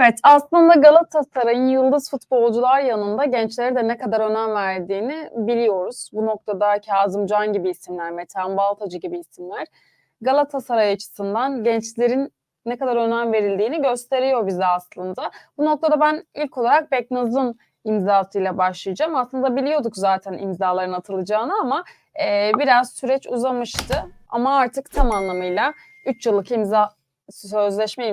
Evet, aslında Galatasaray'ın yıldız futbolcular yanında gençlere de ne kadar önem verdiğini biliyoruz. Bu noktada Kazımcan gibi isimler, Metehan Baltacı gibi isimler Galatasaray açısından gençlerin ne kadar önem verildiğini gösteriyor bize aslında. Bu noktada ben ilk olarak Beknaz'ın imzasıyla başlayacağım. Aslında biliyorduk zaten imzaların atılacağını ama e, biraz süreç uzamıştı. Ama artık tam anlamıyla 3 yıllık imza sözleşme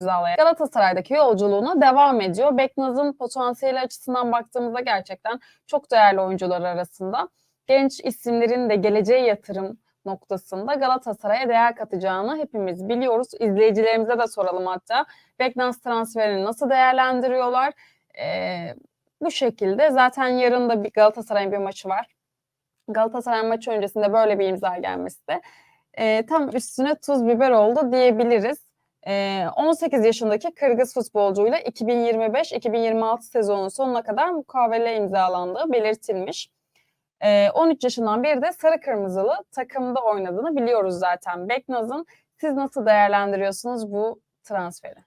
imzalayan Galatasaray'daki yolculuğuna devam ediyor. Beknaz'ın potansiyeli açısından baktığımızda gerçekten çok değerli oyuncular arasında. Genç isimlerin de geleceğe yatırım noktasında Galatasaray'a değer katacağını hepimiz biliyoruz. İzleyicilerimize de soralım hatta. Beknaz transferini nasıl değerlendiriyorlar? Ee, bu şekilde zaten yarın da bir Galatasaray'ın bir maçı var. Galatasaray maçı öncesinde böyle bir imza gelmesi de e, tam üstüne tuz biber oldu diyebiliriz. E, 18 yaşındaki Kırgız futbolcuyla 2025-2026 sezonun sonuna kadar mukavele imzalandığı belirtilmiş. E, 13 yaşından beri de sarı kırmızılı takımda oynadığını biliyoruz zaten Beknaz'ın. Siz nasıl değerlendiriyorsunuz bu transferi?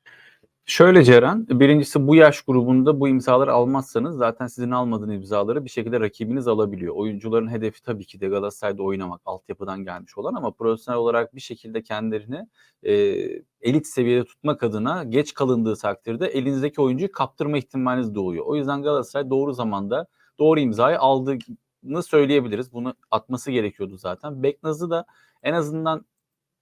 Şöyle Ceren, birincisi bu yaş grubunda bu imzaları almazsanız zaten sizin almadığınız imzaları bir şekilde rakibiniz alabiliyor. Oyuncuların hedefi tabii ki de Galatasaray'da oynamak, altyapıdan gelmiş olan ama profesyonel olarak bir şekilde kendilerini e, elit seviyede tutmak adına geç kalındığı takdirde elinizdeki oyuncuyu kaptırma ihtimaliniz doğuyor. O yüzden Galatasaray doğru zamanda doğru imzayı aldığını söyleyebiliriz. Bunu atması gerekiyordu zaten. Beknaz'ı da en azından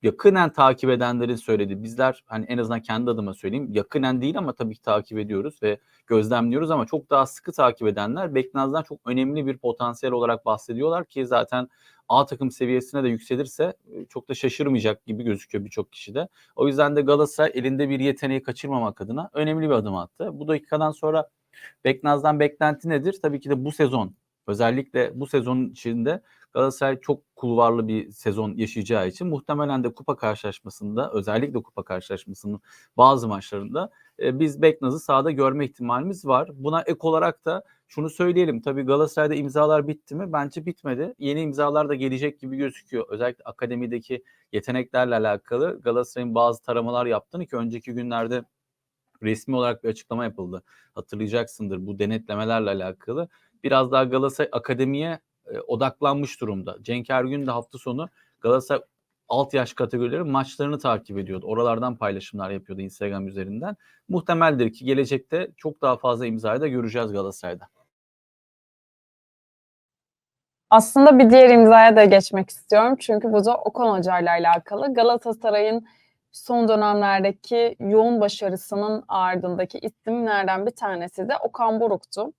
yakınen takip edenlerin söyledi. Bizler hani en azından kendi adıma söyleyeyim yakınen değil ama tabii ki takip ediyoruz ve gözlemliyoruz ama çok daha sıkı takip edenler Beknaz'dan çok önemli bir potansiyel olarak bahsediyorlar ki zaten A takım seviyesine de yükselirse çok da şaşırmayacak gibi gözüküyor birçok kişide. O yüzden de Galatasaray elinde bir yeteneği kaçırmamak adına önemli bir adım attı. Bu dakikadan sonra Beknaz'dan beklenti nedir? Tabii ki de bu sezon özellikle bu sezonun içinde Galatasaray çok kulvarlı bir sezon yaşayacağı için muhtemelen de kupa karşılaşmasında özellikle kupa karşılaşmasının bazı maçlarında e, biz Beknaz'ı sahada görme ihtimalimiz var. Buna ek olarak da şunu söyleyelim. Tabii Galatasaray'da imzalar bitti mi? Bence bitmedi. Yeni imzalar da gelecek gibi gözüküyor. Özellikle akademideki yeteneklerle alakalı Galatasaray'ın bazı taramalar yaptığını ki önceki günlerde resmi olarak bir açıklama yapıldı. Hatırlayacaksındır bu denetlemelerle alakalı. Biraz daha Galatasaray akademiye e, odaklanmış durumda. Cenk Ergün de hafta sonu Galatasaray alt yaş kategorileri maçlarını takip ediyordu. Oralardan paylaşımlar yapıyordu Instagram üzerinden. Muhtemeldir ki gelecekte çok daha fazla imzayı da göreceğiz Galatasaray'da. Aslında bir diğer imzaya da geçmek istiyorum. Çünkü bu da Okan Hoca ile alakalı. Galatasaray'ın son dönemlerdeki yoğun başarısının ardındaki isimlerden bir tanesi de Okan Buruk'tu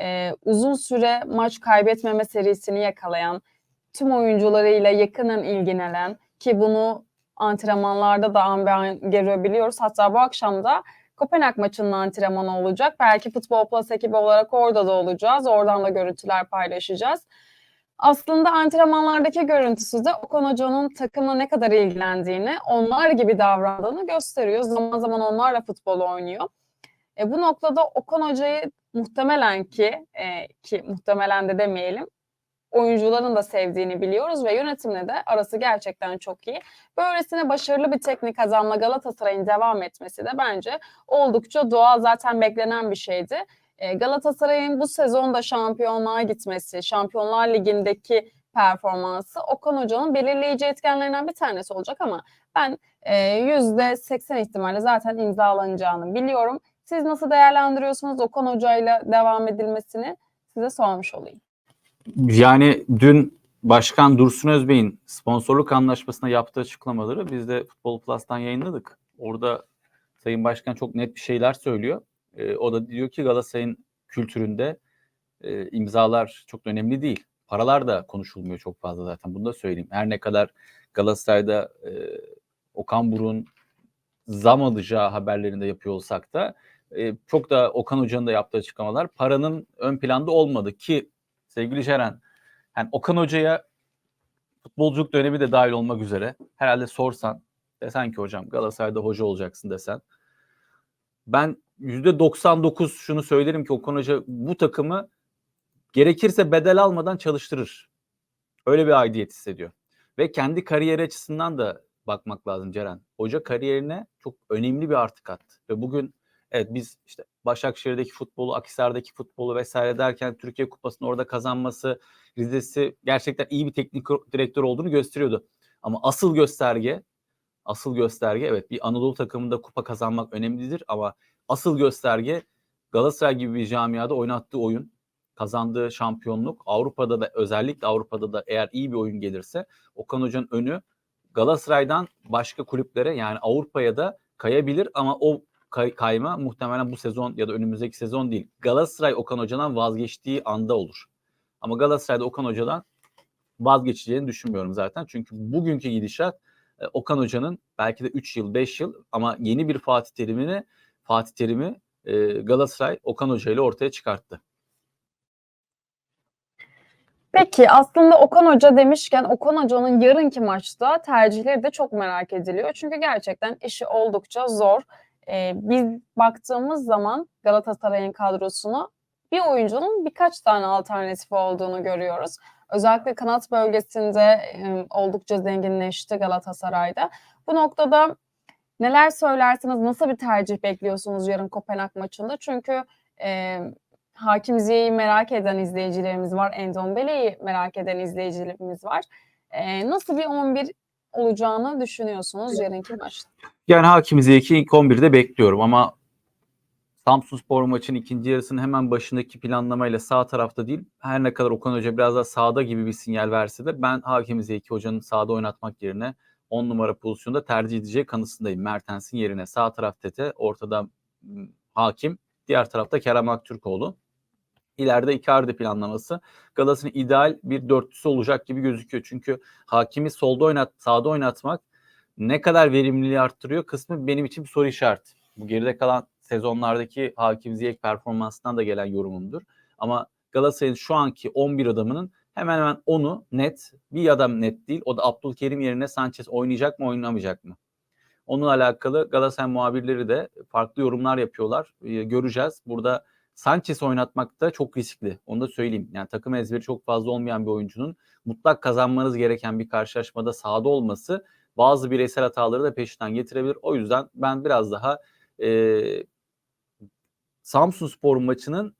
e, uzun süre maç kaybetmeme serisini yakalayan, tüm oyuncularıyla yakından ilgilenen ki bunu antrenmanlarda da an be an görebiliyoruz. Hatta bu akşam da Kopenhag maçının antrenmanı olacak. Belki Futbol Plus ekibi olarak orada da olacağız. Oradan da görüntüler paylaşacağız. Aslında antrenmanlardaki görüntüsü de Okan Hoca'nın takımla ne kadar ilgilendiğini, onlar gibi davrandığını gösteriyor. Zaman zaman onlarla futbol oynuyor. E, bu noktada Okan Hoca'yı muhtemelen ki e, ki muhtemelen de demeyelim oyuncuların da sevdiğini biliyoruz ve yönetimle de arası gerçekten çok iyi. Böylesine başarılı bir teknik adamla Galatasaray'ın devam etmesi de bence oldukça doğal zaten beklenen bir şeydi. E, Galatasaray'ın bu sezonda şampiyonluğa gitmesi, Şampiyonlar Ligi'ndeki performansı Okan Hoca'nın belirleyici etkenlerinden bir tanesi olacak ama ben %80 e, ihtimalle zaten imzalanacağını biliyorum. Siz nasıl değerlendiriyorsunuz Okan Hoca ile devam edilmesini size sormuş olayım. Yani dün Başkan Dursun Özbey'in sponsorluk anlaşmasına yaptığı açıklamaları biz de Futbol Plus'tan yayınladık. Orada Sayın Başkan çok net bir şeyler söylüyor. E, o da diyor ki Galatasaray'ın kültüründe e, imzalar çok önemli değil. Paralar da konuşulmuyor çok fazla zaten. Bunu da söyleyeyim. Her ne kadar Galatasaray'da e, Okan Buruk'un zam alacağı haberlerinde yapıyor olsak da e, çok da Okan Hoca'nın da yaptığı açıklamalar paranın ön planda olmadı ki sevgili Ceren yani Okan Hoca'ya futbolculuk dönemi de dahil olmak üzere herhalde sorsan desen ki hocam Galatasaray'da hoca olacaksın desen ben %99 şunu söylerim ki Okan Hoca bu takımı gerekirse bedel almadan çalıştırır. Öyle bir aidiyet hissediyor. Ve kendi kariyeri açısından da bakmak lazım Ceren. Hoca kariyerine çok önemli bir artık attı. Ve bugün Evet biz işte Başakşehir'deki futbolu, Akhisar'daki futbolu vesaire derken Türkiye Kupası'nı orada kazanması, Rize'si gerçekten iyi bir teknik direktör olduğunu gösteriyordu. Ama asıl gösterge, asıl gösterge evet bir Anadolu takımında kupa kazanmak önemlidir ama asıl gösterge Galatasaray gibi bir camiada oynattığı oyun, kazandığı şampiyonluk, Avrupa'da da özellikle Avrupa'da da eğer iyi bir oyun gelirse Okan Hoca'nın önü Galatasaray'dan başka kulüplere yani Avrupa'ya da kayabilir ama o kay- kayma muhtemelen bu sezon ya da önümüzdeki sezon değil. Galatasaray Okan Hoca'dan vazgeçtiği anda olur. Ama Galatasaray'da Okan Hoca'dan vazgeçeceğini düşünmüyorum zaten. Çünkü bugünkü gidişat e, Okan Hoca'nın belki de 3 yıl 5 yıl ama yeni bir Fatih Terim'ini Fatih Terim'i e, Galatasaray Okan Hoca ile ortaya çıkarttı. Peki aslında Okan Hoca demişken Okan Hoca'nın yarınki maçta tercihleri de çok merak ediliyor. Çünkü gerçekten işi oldukça zor. Ee, biz baktığımız zaman Galatasaray'ın kadrosuna bir oyuncunun birkaç tane alternatifi olduğunu görüyoruz. Özellikle kanat bölgesinde e, oldukça zenginleşti Galatasaray'da. Bu noktada neler söylersiniz? Nasıl bir tercih bekliyorsunuz yarın Kopenhag maçında? Çünkü e, Hakim Ziyech'i merak eden izleyicilerimiz var. Endombele'yi merak eden izleyicilerimiz var. Ee, nasıl bir 11 olacağını düşünüyorsunuz yarınki maçta? Yani Hakim Ziyech'i ilk 11'de bekliyorum ama Samsun Spor maçının ikinci yarısının hemen başındaki planlamayla sağ tarafta değil her ne kadar Okan Hoca biraz daha sağda gibi bir sinyal verse de ben Hakim Ziyech'i hocanın sağda oynatmak yerine 10 numara pozisyonda tercih edeceği kanısındayım. Mertens'in yerine sağ taraf Tete, ortada Hakim, diğer tarafta Kerem Aktürkoğlu. İleride Icardi planlaması Galatasaray'ın ideal bir dörtlüsü olacak gibi gözüküyor. Çünkü Hakimi solda oynat, sağda oynatmak ne kadar verimliliği arttırıyor kısmı benim için bir soru işareti. Bu geride kalan sezonlardaki Hakim Ziyech performansından da gelen yorumumdur. Ama Galatasaray'ın şu anki 11 adamının hemen hemen onu net, bir adam net değil. O da Abdülkerim yerine Sanchez oynayacak mı oynamayacak mı? Onunla alakalı Galatasaray muhabirleri de farklı yorumlar yapıyorlar. Ee, göreceğiz. Burada Sanchez oynatmak da çok riskli. Onu da söyleyeyim. Yani takım ezberi çok fazla olmayan bir oyuncunun mutlak kazanmanız gereken bir karşılaşmada sahada olması bazı bireysel hataları da peşinden getirebilir. O yüzden ben biraz daha e, Samsun Spor maçının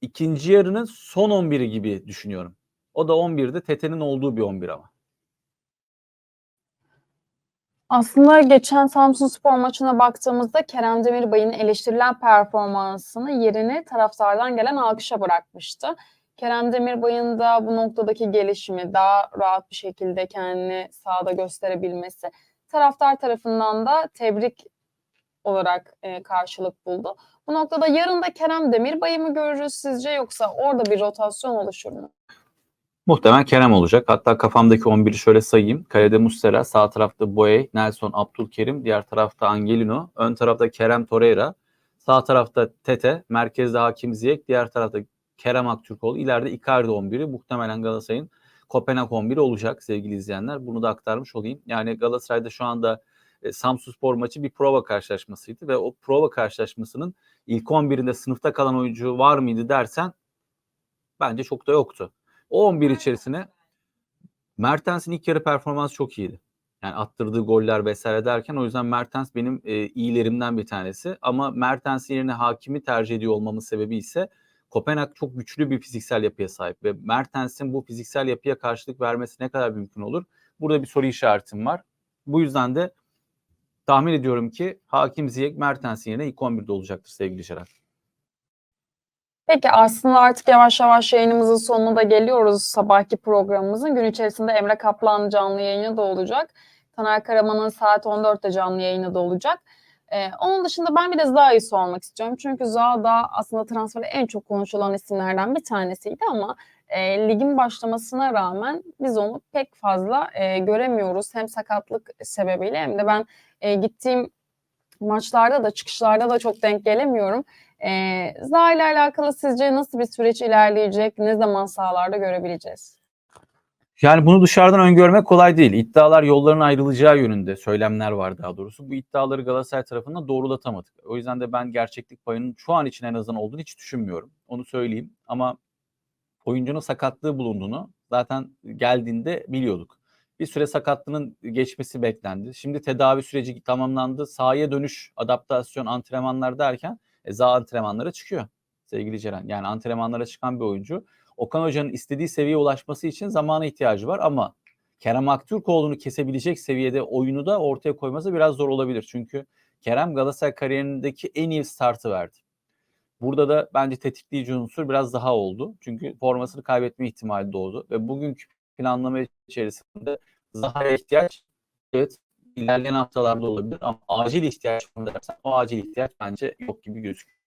ikinci yarının son 11'i gibi düşünüyorum. O da 11'de Tete'nin olduğu bir 11 ama. Aslında geçen Samsunspor maçına baktığımızda Kerem Demirbay'ın eleştirilen performansını yerini taraftardan gelen alkışa bırakmıştı. Kerem Demirbay'ın da bu noktadaki gelişimi daha rahat bir şekilde kendini sahada gösterebilmesi taraftar tarafından da tebrik olarak e, karşılık buldu. Bu noktada yarın da Kerem Demirbay'ı mı görürüz sizce yoksa orada bir rotasyon oluşur mu? Muhtemelen Kerem olacak. Hatta kafamdaki 11'i şöyle sayayım. Kalede Muslera, sağ tarafta Boye, Nelson, Abdülkerim, diğer tarafta Angelino, ön tarafta Kerem Torreira, sağ tarafta Tete, merkezde Hakim Ziyech, diğer tarafta Kerem Aktürkoğlu, ileride Icardi 11'i muhtemelen Galatasaray'ın Kopenhag 11'i olacak sevgili izleyenler. Bunu da aktarmış olayım. Yani Galatasaray'da şu anda e, Samsunspor maçı bir prova karşılaşmasıydı ve o prova karşılaşmasının ilk 11'inde sınıfta kalan oyuncu var mıydı dersen bence çok da yoktu. O 11 içerisine Mertens'in ilk yarı performansı çok iyiydi. Yani attırdığı goller vesaire derken o yüzden Mertens benim e, iyilerimden bir tanesi. Ama Mertens yerine hakimi tercih ediyor olmamın sebebi ise Kopenhag çok güçlü bir fiziksel yapıya sahip ve Mertens'in bu fiziksel yapıya karşılık vermesi ne kadar mümkün olur? Burada bir soru işaretim var. Bu yüzden de tahmin ediyorum ki Hakim Ziyech Mertens yerine ilk 11'de olacaktır sevgili Şerer. Peki aslında artık yavaş yavaş yayınımızın sonuna da geliyoruz sabahki programımızın. Gün içerisinde Emre Kaplan canlı yayını da olacak. Taner Karaman'ın saat 14'te canlı yayını da olacak. Ee, onun dışında ben bir de Zaha'yı sormak istiyorum. Çünkü Zaha da aslında transferde en çok konuşulan isimlerden bir tanesiydi ama e, ligin başlamasına rağmen biz onu pek fazla e, göremiyoruz. Hem sakatlık sebebiyle hem de ben e, gittiğim maçlarda da çıkışlarda da çok denk gelemiyorum. Ee, Zaha ile alakalı sizce nasıl bir süreç ilerleyecek? Ne zaman sahalarda görebileceğiz? Yani bunu dışarıdan öngörmek kolay değil. İddialar yolların ayrılacağı yönünde söylemler var daha doğrusu. Bu iddiaları Galatasaray tarafından doğrulatamadık. O yüzden de ben gerçeklik payının şu an için en azından olduğunu hiç düşünmüyorum. Onu söyleyeyim. Ama oyuncunun sakatlığı bulunduğunu zaten geldiğinde biliyorduk. Bir süre sakatlığının geçmesi beklendi. Şimdi tedavi süreci tamamlandı. Sahaya dönüş, adaptasyon, antrenmanlar derken e, za antrenmanlara çıkıyor sevgili Ceren. Yani antrenmanlara çıkan bir oyuncu. Okan Hoca'nın istediği seviyeye ulaşması için zamana ihtiyacı var ama Kerem Aktürkoğlu'nu kesebilecek seviyede oyunu da ortaya koyması biraz zor olabilir. Çünkü Kerem Galatasaray kariyerindeki en iyi startı verdi. Burada da bence tetikleyici unsur biraz daha oldu. Çünkü formasını kaybetme ihtimali doğdu. Ve bugünkü planlama içerisinde Zaha'ya ihtiyaç evet ilerleyen haftalarda olabilir ama acil ihtiyaç mı dersen o acil ihtiyaç bence yok gibi gözüküyor.